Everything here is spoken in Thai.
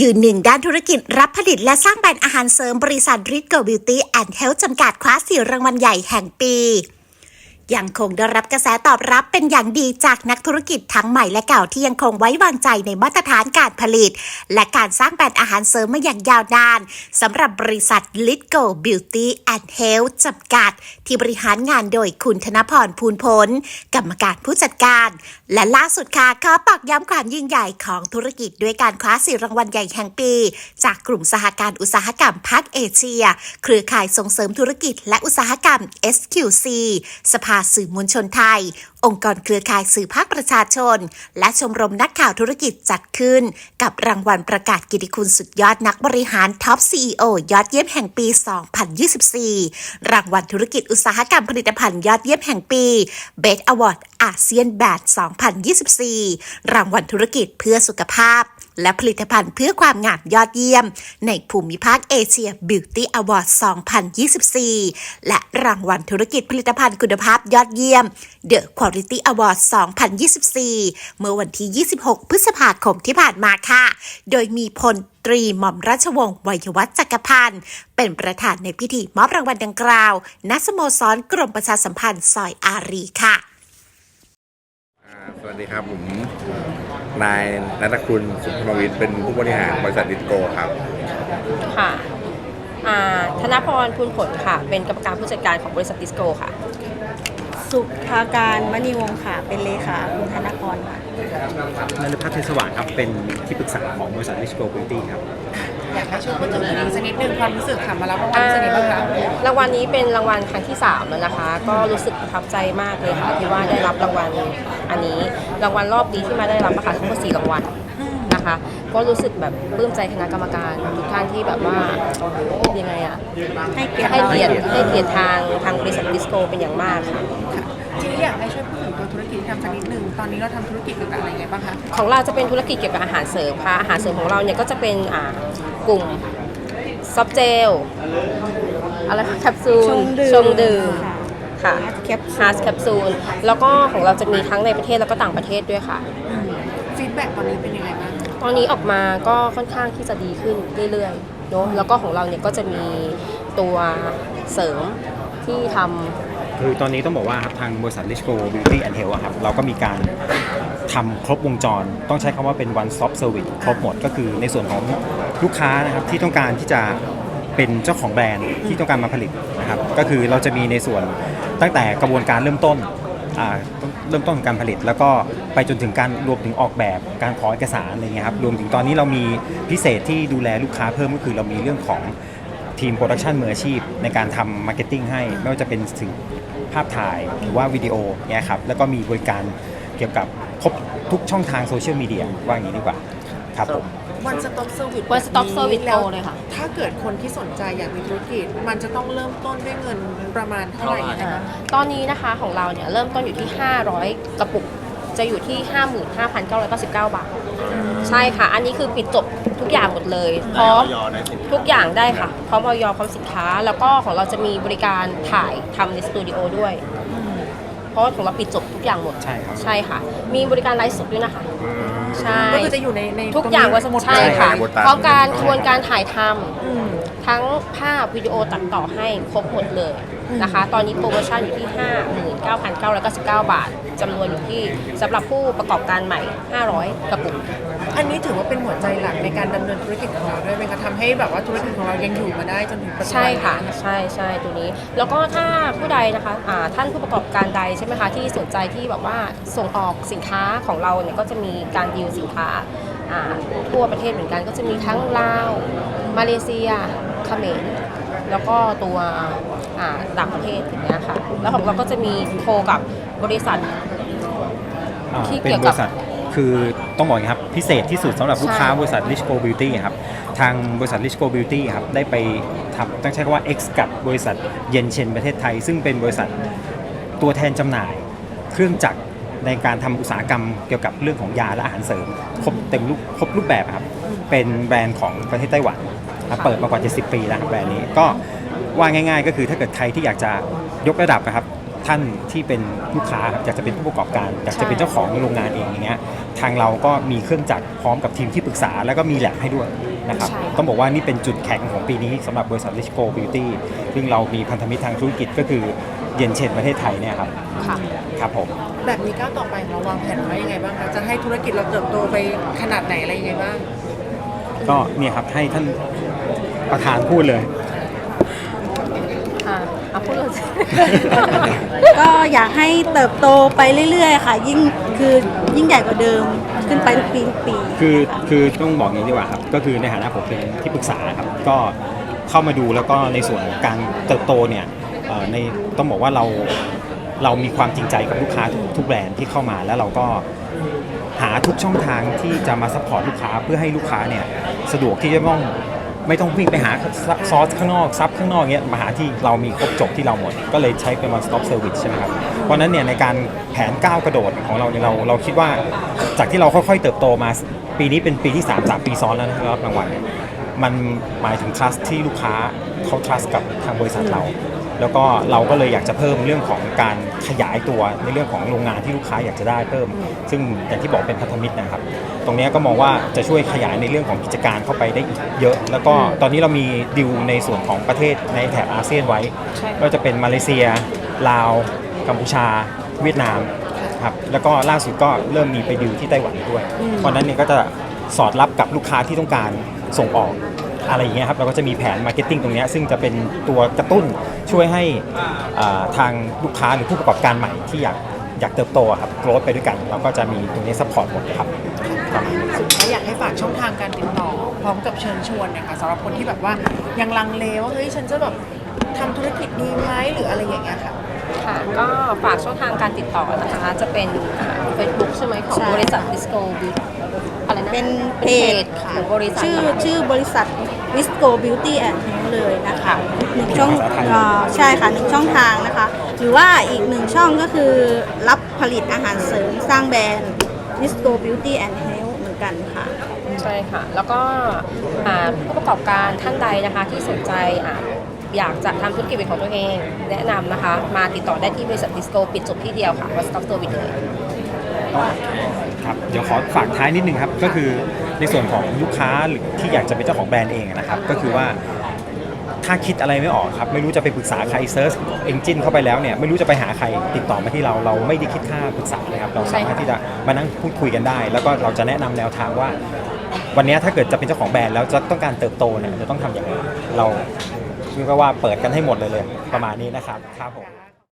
ยืนหนึ่งด้านธุรกิจรับผลิตและสร้างแบรนด์อาหารเสริมบริษัทริทเกิลบิวตี้แอนด์เฮลจำกัดคว้าสี่รางวัลใหญ่แห่งปี ยังคงได้รับกระแสตอบรับเป็นอย่างดีจากนักธุรกิจทั้งใหม่และเก่าที่ยังคงไว้วางใจในมาตรฐานการผลิต และการสร้างแบรนด์อาหารเสริมมาอย่างยาวนานสำหรับบริษัท l i t g o Beauty and Health จำกัด ที่บริหารงานโดยคุณธนพรภูลผลกรรมการผู้จัดการ และล่าสุดค่ะขอปอกย้ำความยิ่งใหญ่ของธุรกิจด้วยการคว้าสี่รางวัลใหญ่แห่งปี จากกลุ่มสหการอุตสาหกรรมภาคเอเชีย เครือข่ายส่งเสริมธุรกิจและอุตสาหกรรม SQC สภาสื่อมวลชนไทย องค์กรเครือข่ายสื่อภาคประชาชน และชมรมนักข่าวธุรกิจจัดขึ้น กับรางวัลประกาศกิติคุณสุดยอดนักบริหารท็อป CEO ยอดเยี่ยมแห่งปี 2024 รางวัลธุรกิจอุตสาหกรรมผลิตภัณฑ์ยอดเยี่ยมแห่งปี b e t Award อาเซียนแบด2024 รางวัลธุรกิจเพื่อสุขภาพ และผลิตภัณฑ์เพื่อความงามยอดเยี่ยม ในภูมิภาคเอเชีย Beauty Award 2024 และรางวัลธุรกิจผลิตภัณฑ์คุณภาพยอดเยี่ยม The Quality Award 2024 เมื่อวันที่ 26 พฤษภาคมที่ผ่านมาค่ะ โดยมีพลตรีหม่อมราชวงศ์วัยวัฒน์จักรพันธ์เป็นประธานในพิธีมอบรางวัลดังกล่าว ณ สโมสรกรมประชาสัมพันธ์ซอยอารีค่ะ สวัสดีครับผม นายนัทคุณสุภมวิทย์เป็นผู้บริหารบริษัทดิสโก้ครับ ค่ะอ่าธนพรพูนผลค่ะ เป็นกรรมการผู้จัดการของบริษัทดิสโก้ค่ะ สุภาการมณีวงศ์ค่ะ เป็นเลขาคุณธนพรค่ะนรพัฒน์เทศสว่างครับ เป็นที่ปรึกษาของบริษัท Rich Go Beauty ครับ อยากให้ช่วยพูดถึงองนี้สักนิดนึงความรู้สึกค่ะมารับรางวัลรู้สึกยังไงบ้างคะ รางวัลนี้เป็นรางวัลครั้งที่ 3 แล้วนะคะ ก็รู้สึก ทับใจมากเลยค่ะที่ว่าได้รับรางวัลอันนี้รางวัลรอบนี้ที่มาได้รับนะคะทั้งหมด4รางวัลนะคะก็รู้สึกแบบปลื้มใจคณะกรรมการทุกท่านที่แบบว่ายังไงอะให้เกียรติให้เกียรติราให้เกียรติทางทางบริษัทดิสโก้เป็นอย่างมากค่ะทีนี้อยากให้ช่วยพูดถึงตัวธุรกิจที่ทำสักนิดนึงตอนนี้เราทำธุรกิจเกี่ยวกับอะไรยังไงบ้างคะของเราจะเป็นธุรกิจเกี่ยวกับอาหารเสริมค่ะอาหารเสริมของเราเนี่ยก็จะเป็นอ่ากลุ่มซอฟเจลอะไรคะแคปซูลชงดื่มชงดื่ม ค่ะค่ะ Hard capsule ฮาร์ดแคปซูลแล้วก็ของเราจะมีทั้งในประเทศแล้วก็ต่างประเทศด้วยค่ะ ฟีดแบ็กตอนนี้เป็นยังไงบ้าง ตอนนี้ออกมาก็ค่อนข้างที่จะดีขึ้นเรื่อยๆเนาะแล้วก็ของเราเนี่ยก็จะมีตัวเสริมที่ทำคือตอนนี้ต้องบอกว่าครับทางบริษัท Rich Go Beauty and Health อะครับเราก็มีการทำครบวงจร ต้องใช้คำว่าเป็น one stop service ครบหมดก็คือในส่วนของลูกค้านะครับที่ต้องการที่จะเป็นเจ้าของแบรนด์ที่ต้องการมาผลิตนะครับก็คือเราจะมีในส่วน ตั้งแต่กระบวนการเริ่มต้นเริ่มต้นของการผลิต แล้วก็ไปจนถึงการรวมถึงออกแบบการขอเอกสารอะไรเงี้ยครับรวมถึงตอนนี้เรามีพิเศษที่ดูแลลูกค้าเพิ่มก็คือเรามีเรื่องของทีมโปรดักชันมืออาชีพ ในการทำมาร์เก็ตติ้งให้ไม่ว่าจะเป็นสื่อภาพถ่ายหรือว่าวิดีโอเนี่ยครับแล้วก็มีบริการเกี่ยวกับครบทุกช่องทางโซเชียลมีเดียว่าอย่างนี้ดีกว่าครับผม วันสต็อปเซอร์วิส One Stop Service Go เลยค่ะ ถ้าเกิดคนที่สนใจอยากมีธุรกิจ มันจะต้องเริ่มต้นด้วยเงินประมาณเท่าไหร่ยังไงบ้าง ตอนนี้นะคะของเราเนี่ยเริ่มต้นอยู่ที่ 500 กระปุก จะอยู่ที่ 55,999 บาท ใช่ค่ะ อันนี้คือปิดจบทุกอย่างหมดเลย พร้อมทุกอย่างได้ค่ะ พร้อมออยพร้อมสินค้า แล้วก็ของเราจะมีบริการถ่ายทำในสตูดิโอด้วย เพราะว่าของเราปิดจบทุกอย่างหมดใช่ครับ ใช่ค่ะ มีบริการไลฟ์สดด้วยนะคะ ใช่ ก็คือจะอยู่ในในทุกอย่างตรงว่านี้หมดใช่เลยค่ะบทบาทพร้อมการกระบวนการถ่ายทำอืม ทั้งภาพวิดีโอตัดต่อให้ครบหมดเลยนะคะ ตอนนี้โปรโมชั่นอยู่ที่ 59,999 บาท จำนวนอยู่ที่สำหรับผู้ประกอบการใหม่ 500 กระปุก อันนี้ถือว่าเป็นหัวใจหลักในการดำเนินธุรกิจของเราด้วยไหมคะทำให้แบบว่าธุรกิจของเรายังอยู่มาได้จนถึงปัจจุบัน ใช่ค่ะ ใช่ใช่ตัวนี้ แล้วก็ถ้าผู้ใดนะคะอ่าท่านผู้ประกอบการใดใช่ไหมคะที่สนใจที่แบบว่าส่งออกสินค้าของเราเนี่ยก็จะมีการดีลสินค้าอ่าทั่วประเทศเหมือนกันก็จะมีทั้งลาวมาเลเซียเขมรแล้วก็ตัวอ่าต่างประเทศอย่างเงี้ยค่ะ แล้วของเราก็จะมีโคกับบริษัท อ่าที่เป็นเกี่ยวบกับริษัทคือต้องบอกอย่างนี้ครับ พิเศษที่สุดสำหรับลูกค้าใช่ บริษัท Rich Go Beauty ครับ ทางบริษัท Rich Go Beauty ครับได้ไปทำต้องใช้คำว่า X กับบริษัทเย็นเชนประเทศไทย ซึ่งเป็นบริษัทตัวแทนจำหน่าย เครื่องจักรในการทำอุตสาหกรรมเกี่ยวกับเรื่องของยาและอาหารเสริม ครบเต็มรูปครบรูปแบบครับ เป็นแบรนด์ของประเทศไต้หวันครับเปิดมากว่า 70 ปีแล้วครับแบรนด์นี้ก็ ว่าง่าย ๆ ก็คือถ้าเกิดใครที่อยากจะยกระดับนะครับ ท่านที่เป็นลูกค้าครับอยากจะเป็นผู้ประกอบการอยากจะเป็นเจ้าของโรงงานเองอย่างเงี้ยทางเราก็มีเครื่องจักรพร้อมกับทีมที่ปรึกษา แล้วก็มีแลบให้ด้วยนะครับใช่ค่ะต้องบอกว่านี่เป็นจุดแข็งของปีนี้สำหรับบริษัท r i c h c o Beauty ซึ่งเรามีพันธมิตรทางธุรกิจก็คือเย็นเชนประเทศไทยเนี่ยครับค่ะ ครับผม แบบนี้ก้าวต่อไปของเราวางแผนไว้ยังไงบ้างคะจะให้ธุรกิจเราเติบโตไปขนาดไหนอะไรยังไงบ้าง ก็เนี่ยครับให้ท่านประธานพูดเลย อ่าเอาพูดเลยก็อยากให้เติบโตไปเรื่อยๆ ค่ะ ยิ่งคือยิ่งใหญ่กว่าเดิมขึ้นไปทุกปีทุกปีคือค่ะคือต้องบอกอย่างนี้ดีกว่าครับ ก็คือในฐานะผมเป็นที่ปรึกษาครับ ก็เข้ามาดูแล้วก็ในส่วนของการเติบโตเนี่ยเอ่อในต้องบอกว่าเราเรามีความจริงใจกับลูกค้าทุกทุกแบรนด์ที่เข้ามาแล้วเราก็หาทุกช่องทางที่จะมาซัพพอร์ตลูกค้าเพื่อให้ลูกค้าเนี่ยสะดวกที่จะต้อง ไม่ต้องวิ่งไปหาซอสข้างนอกซับข้างนอกเงี้ยมาหาที่เรามีครบจบที่เราหมด ก็เลยใช้เป็น one stop service ใช่ไหมครับ เพราะนั้นเนี่ยในการแผนก้าวกระโดดของเราเนี่ยเราเราคิดว่าจากที่เราค่อยๆเติบโตมาปีนี้เป็นปีที่3 3ปีซ้อนแล้วนะครับรางวัลมันหมายถึง trust ที่ลูกค้าเขา trust กับทางบริษัทเรา แล้วก็เราก็เลยอยากจะเพิ่มเรื่องของการขยายตัวในเรื่องของโรงงานที่ลูกค้าอยากจะได้เพิ่ม ซึ่งอย่างที่บอกเป็นพันธมิตรนะครับ ตรงเนี้ยก็มองว่าจะช่วยขยายในเรื่องของกิจการเข้าไปได้อีกเยอะ แล้วก็ตอนนี้เรามีดิวในส่วนของประเทศในแถบอาเซียนไว้ใช่ค่ะก็จะเป็นมาเลเซีย ลาว กัมพูชา เวียดนามครับแล้วก็ล่าสุดก็เริ่มมีไปดิวที่ไต้หวันด้วย เพราะฉะนั้นเนี่ยก็จะสอดรับกับลูกค้าที่ต้องการส่งออก อะไรอย่างเงี้ยครับเราก็จะมีแผนมาร์เก็ตติ้งตรงเนี้ยซึ่งจะเป็นตัวกระตุ้นช่วยให้อ่าทางลูกค้าหรือผู้ประกอบการใหม่ที่อยากอยากเติบโตอะครับโกรธไปด้วยกัน เราก็จะมีตรงนี้ซัพพอร์ตหมดครับครับ สุดท้ายอยากให้ฝากช่องทางการติดต่อ พร้อมกับเชิญชวนนะคะสำหรับคนที่แบบว่ายังลังเลว่าเฮ้ยฉันจะแบบทำธุรกิจดีไหมหรืออะไรอย่างเงี้ยค่ะ ค่ะ ก็ฝากช่องทางการติดต่อนะคะ จะเป็นเฟซบุ๊กใช่ไหมของใช่ บริษัทดิสโก้อะไรนะเป็นเพจค่ะของบริษัทชื่อนะคะชื่อบริษัท Visco Beauty and Health เลยนะคะ หนึ่งช่องภาษาไทยเอ่อใช่ค่ะหนึ่งช่องทางนะคะ หรือว่าอีกหนึ่งช่องก็คือรับผลิตอาหารเสริมสร้างแบรนด์ Visco Beauty and Health เหมือนกันค่ะ ใช่ค่ะ แล้วก็อ่าผู้ประกอบการท่านใดนะคะที่สนใจอ่า อยากจะทำธุรกิจเป็นของตัวเอง แนะนำนะคะ มาติดต่อได้ที่บริษัทดิสโก้ปิดจบที่เดียวค่ะวัสต็อปตัววิดเลย ครับเดี๋ยวขอฝากท้ายนิดนึงครับก็คือในส่วนของลูกค้าหรือที่อยากจะเป็นเจ้าของแบรนด์เองนะครับก็คือว่าถ้าคิดอะไรไม่ออกครับไม่รู้จะไปปรึกษาใครเซิร์ชเอนจินเข้าไปแล้วเนี่ยไม่รู้จะไปหาใครติดต่อมาที่เราเราไม่ได้คิดค่าปรึกษานะครับเราสามารถที่จะมานั่งพูดคุยกันได้ แล้วก็เราจะแนะนำแนวทางว่า วันนี้ถ้าเกิดจะเป็นเจ้าของแบรนด์แล้วจะต้องการเติบโตเนี่ยจะต้องทำอย่างไรเรา เรียกว่าเปิดกันให้หมดเลยเลย ประมาณนี้นะครับ ครับผม